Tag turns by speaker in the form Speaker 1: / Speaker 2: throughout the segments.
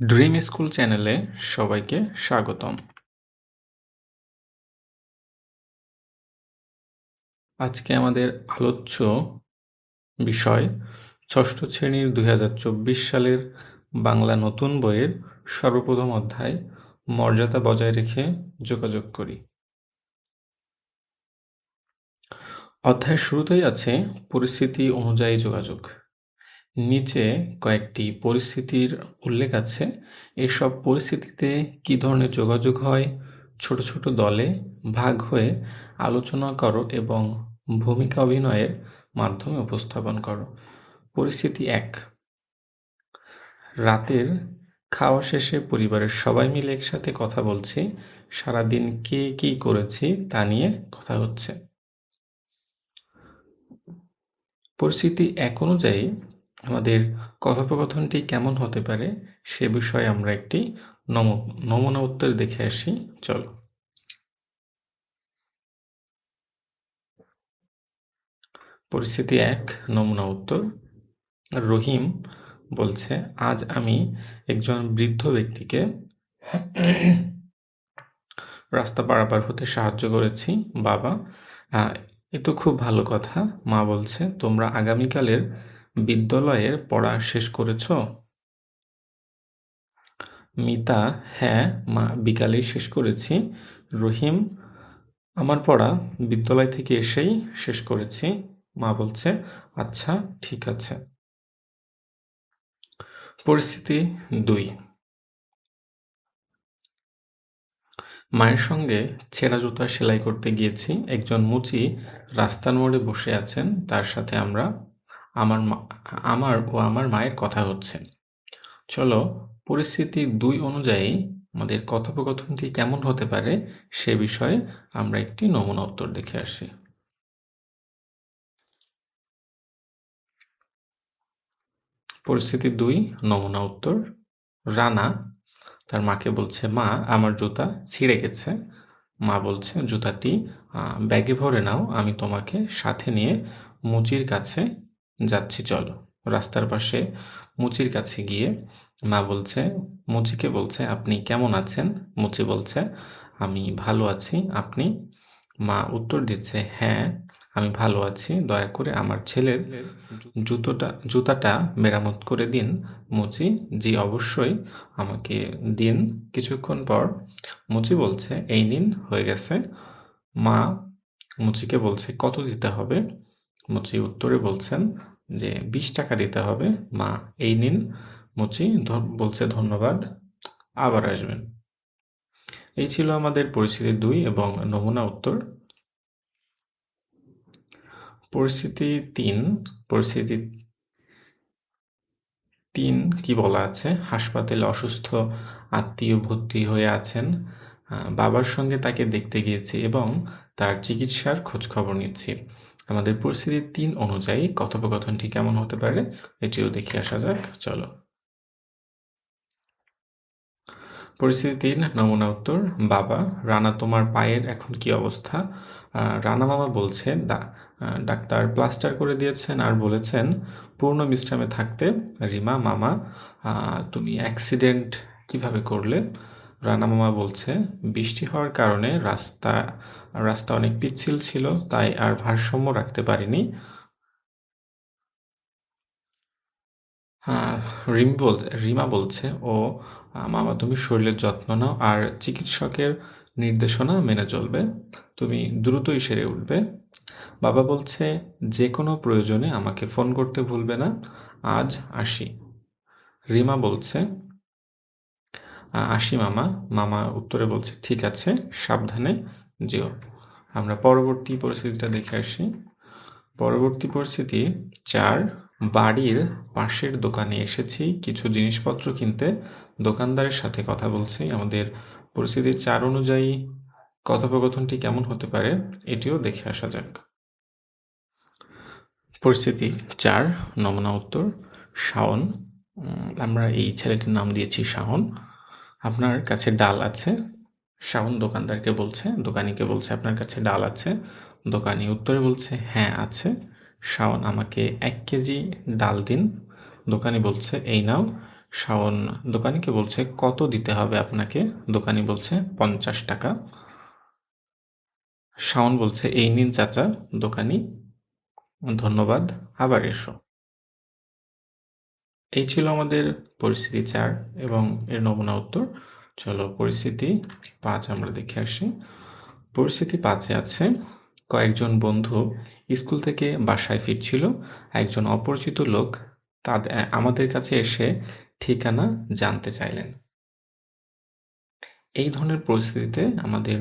Speaker 1: Dream school চ্যানেলে সবাইকে স্বাগতম। আজকে আমাদের আলোচ্য বিষয়, ষষ্ঠ শ্রেণির দুই হাজার চব্বিশ সালের বাংলা নতুন বইয়ের সর্বপ্রথম অধ্যায়, মর্যাদা বজায় রেখে যোগাযোগ করি। অধ্যায়ের শুরুতেই আছে পরিস্থিতি অনুযায়ী যোগাযোগ। নিচে কয়েকটি পরিস্থিতির উল্লেখ আছে। এসব পরিস্থিতিতে কী ধরনের যোগাযোগ হয়? ছোট ছোট দলে ভাগ হয়ে আলোচনা করো এবং ভূমিকা অভিনয়ের মাধ্যমে উপস্থাপন করো। পরিস্থিতি এক। রাতের খাওয়া শেষে পরিবারের সবাই মিলে একসাথে কথা বলছি। সারাদিন কে কী করেছি তা নিয়ে কথা হচ্ছে। পরিস্থিতি এক অনুযায়ী আমাদের কথোপকথনটি কেমন হতে পারে সে বিষয়ে আমরা একটি নম- নমুনা উত্তর দেখে আসি। চলো। পরিস্থিতি এক, নমুনা উত্তর। রহিম বলছে, আজ আমি একজন বৃদ্ধ ব্যক্তিকে রাস্তা পারাপার হতে সাহায্য করেছি। বাবা এ তো খুব ভালো কথা। মা বলছে, তোমরা আগামীকালের বিদ্যালয়ের পড়া শেষ করেছ? মিতা হ্যাঁ মা, বিকালেই শেষ করেছি। রহিম, আমার পড়া বিদ্যালয় থেকে এসেই শেষ করেছি, মা বলছে। আচ্ছা ঠিক আছে। পরিস্থিতি দুই। মায়ের সঙ্গে ছেঁড়া জুতা সেলাই করতে গিয়েছি। একজন মুচি রাস্তার মোড়ে বসে আছেন, তার সাথে আমরা আমার আমার ও আমার মায়ের কথা হচ্ছে। চলো, পরিস্থিতি দুই অনুযায়ী আমাদের কথোপকথনটি কেমন হতে পারে সে বিষয়ে আমরা একটি নমুনা উত্তর দেখে আসি। পরিস্থিতি দুই, নমুনা উত্তর। রানা, তার মাকে বলছে, মা, আমার জুতা ছিঁড়ে গেছে। মা বলছে, জুতাটি ব্যাগে ভরে নাও, আমি তোমাকে সাথে নিয়ে মুচির কাছে যাচ্ছি, চলো। রাস্তার পাশে মুচির কাছে গিয়ে মা বলছে, মুচিকে বলছে, আপনি কেমন আছেন? মুচি বলছে, আমি ভালো আছি। আপনি? মা উত্তর দিচ্ছে হ্যাঁ আমি ভালো আছি। দয়া করে আমার ছেলের জুতোটা, জুতাটা মেরামত করে দিন, মুচি। জি, অবশ্যই। আমাকে দিন। কিছুক্ষণ পর মুচি বলছে, এই নিন, হয়ে গেছে। মা মুচিকে বলছে, কত দিতে হবে? মুচি উত্তরে বলছেন যে বিশ টাকা দিতে হবে, মা, এই নিন। মুচি বলছে ধন্যবাদ। আবার আসবেন। এই ছিল আমাদের পরিস্থিতি দুই এবং নমুনা উত্তর। পরিস্থিতি তিন পরিস্থিতি তিন কি বলা আছে? হাসপাতালে অসুস্থ, আত্মীয় ভর্তি হয়ে আছেন বাবার সঙ্গে তাকে দেখতে গিয়েছি এবং তার চিকিৎসার খোঁজখবর নিচ্ছি। আমাদের পরিস্থিতি তিন অনুযায়ী কথোপকথনটি কেমন হতে পারে, এটিও দেখে আসা যাক, চলো। পরিস্থিতি তিন, নমুনা উত্তর, বাবা, রানা তোমার পায়ের এখন কি অবস্থা? রানা মামা বলছে "দা- ডাক্তার প্লাস্টার করে দিয়েছেন আর বলেছেন, পূর্ণ বিশ্রামে থাকতে। রিমা, মামা তুমি অ্যাক্সিডেন্ট কীভাবে করলে? রানা মামা বলছে, বৃষ্টি হওয়ার কারণে রাস্তা রাস্তা অনেক পিচ্ছিল ছিল, তাই আর ভারসাম্য রাখতে পারিনি। হ্যাঁ রিম বল, রিমা বলছে, ও, মামা তুমি শরীরের যত্ন নাও আর চিকিৎসকের নির্দেশনা মেনে চলবে। তুমি দ্রুতই সেরে উঠবে। বাবা বলছে, যে কোনো প্রয়োজনে আমাকে ফোন করতে ভুলবে না। আজ আসি। রিমা বলছে "আ- আসি মামা। মামা উত্তরে বলছে, ঠিক আছে, সাবধানে যেও। আমরা পরবর্তী পরিস্থিতিটা দেখে আসি। পরবর্তী পরিস্থিতি, চার, বাড়ির পাশের দোকানে এসেছি, কিছু জিনিসপত্র কিনতে। দোকানদারের সাথে কথা বলছি। আমাদের পরিস্থিতি চার অনুযায়ী কথোপকথনটি কেমন হতে পারে, এটিও দেখে আসা যাক। পরিস্থিতি, চার, নমুনা উত্তর, শাওন। আমরা এই ছেলেটির নাম দিয়েছি শাওন। আপনার কাছে ডাল আছে। শাওন দোকানদারকে বলছে, দোকানিকে বলছে, আপনার কাছে ডাল আছে? দোকানি উত্তরে বলছে হ্যাঁ আছে। শাওন, আমাকে এক কেজি ডাল দিন। দোকানি বলছে, এই নাও। শাওন দোকানিকে বলছে, কত দিতে হবে আপনাকে? দোকানি বলছে, পঞ্চাশ টাকা। শাওন বলছে, এই নিন, চাচা। দোকানি, ধন্যবাদ, আবার এসো। এই ছিল আমাদের পরিস্থিতি চার এবং এর নমুনা উত্তর। চলো পরিস্থিতি পাঁচ আমরা দেখে আসি। পরিস্থিতি পাঁচে আছে, কয়েকজন বন্ধু স্কুল থেকে বাসায় ফিরছিল, একজন অপরিচিত লোক তাদের আমাদের কাছে এসে ঠিকানা জানতে চাইলেন। এই ধরনের পরিস্থিতিতে আমাদের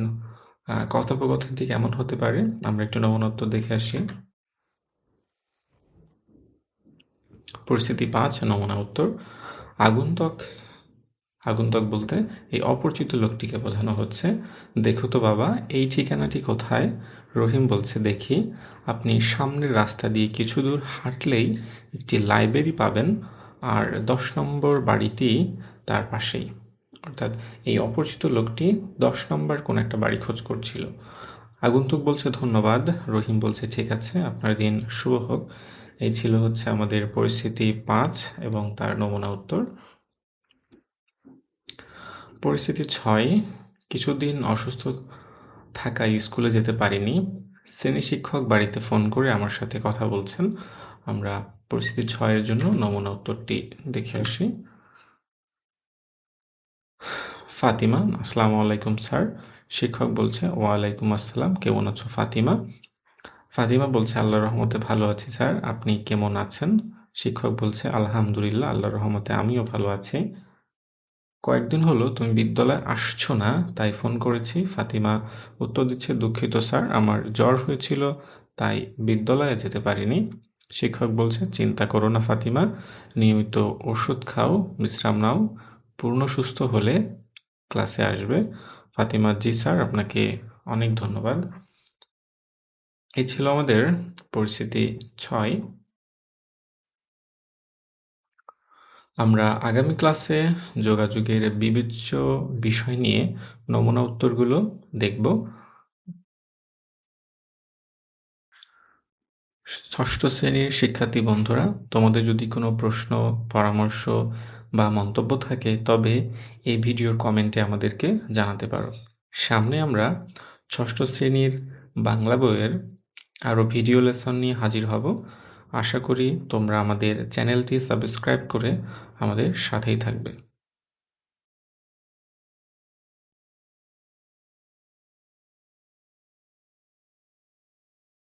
Speaker 1: কথোপকথনটি কেমন হতে পারে? আমরা একটু নমুনা দেখে আসি। পরিস্থিতি পাঁচ নমুনা উত্তর। আগন্তুক, আগন্তক বলতে এই অপরিচিত লোকটিকে বোঝানো হচ্ছে। দেখো তো বাবা, এই ঠিকানাটি কোথায়? রহিম বলছে, দেখি, আপনি সামনের রাস্তা দিয়ে কিছু দূর হাঁটলেই একটি লাইব্রেরি পাবেন আর দশ নম্বর বাড়িটি তার পাশেই। অর্থাৎ এই অপরিচিত লোকটি দশ নম্বর কোন একটা বাড়ি খোঁজ করছিল। আগন্তুক বলছে, ধন্যবাদ। রহিম বলছে, ঠিক আছে, আপনার দিন শুভ হোক। এই ছিল হচ্ছে আমাদের পরিস্থিতি পাঁচ এবং তার নমুনা উত্তর। পরিস্থিতি ছয়, কিছুদিন অসুস্থ থাকায় স্কুলে যেতে পারিনি। শ্রেণি শিক্ষক বাড়িতে ফোন করে আমার সাথে কথা বলছেন। আমরা পরিস্থিতি ছয়ের জন্য নমুনা উত্তরটি দেখে আসি। ফাতিমা, আসসালামু আলাইকুম স্যার। শিক্ষক বলছে, ওয়ালাইকুম আসসালাম, কেমন আছো ফাতিমা? ফাতিমা বলছে আল্লাহ রহমতে ভালো আছি, স্যার। আপনি কেমন আছেন? শিক্ষক বলছে, আলহামদুলিল্লাহ আল্লাহ রহমতে আমিও ভালো আছি। কয়েকদিন হলো তুমি বিদ্যালয়ে আসছো না, তাই ফোন করেছি। ফাতিমা উত্তর দিচ্ছে, দুঃখিত, স্যার, আমার জ্বর হয়েছিল, তাই বিদ্যালয়ে যেতে পারিনি। শিক্ষক বলছে, চিন্তা করো না, ফাতিমা, নিয়মিত ওষুধ খাও, বিশ্রাম নাও, পূর্ণ সুস্থ হলে ক্লাসে আসবে। ফাতিমা, জি, স্যার, আপনাকে অনেক ধন্যবাদ। এই ছিল আমাদের পরিস্থিতি ছয়। আমরা আগামী ক্লাসে যোগাযোগের বিবেচ্য বিষয় নিয়ে নমুনা উত্তরগুলো দেখব। ষষ্ঠ শ্রেণির শিক্ষার্থী বন্ধুরা, তোমাদের যদি কোনো প্রশ্ন, পরামর্শ বা মন্তব্য থাকে, তবে এই ভিডিওর কমেন্টে আমাদেরকে জানাতে পারো। সামনে আমরা ষষ্ঠ শ্রেণির বাংলা বইয়ের আরও ভিডিও লেসন নিয়ে হাজির হব। আশা করি তোমরা আমাদের চ্যানেলটি সাবস্ক্রাইব করে আমাদের সাথেই থাকবে।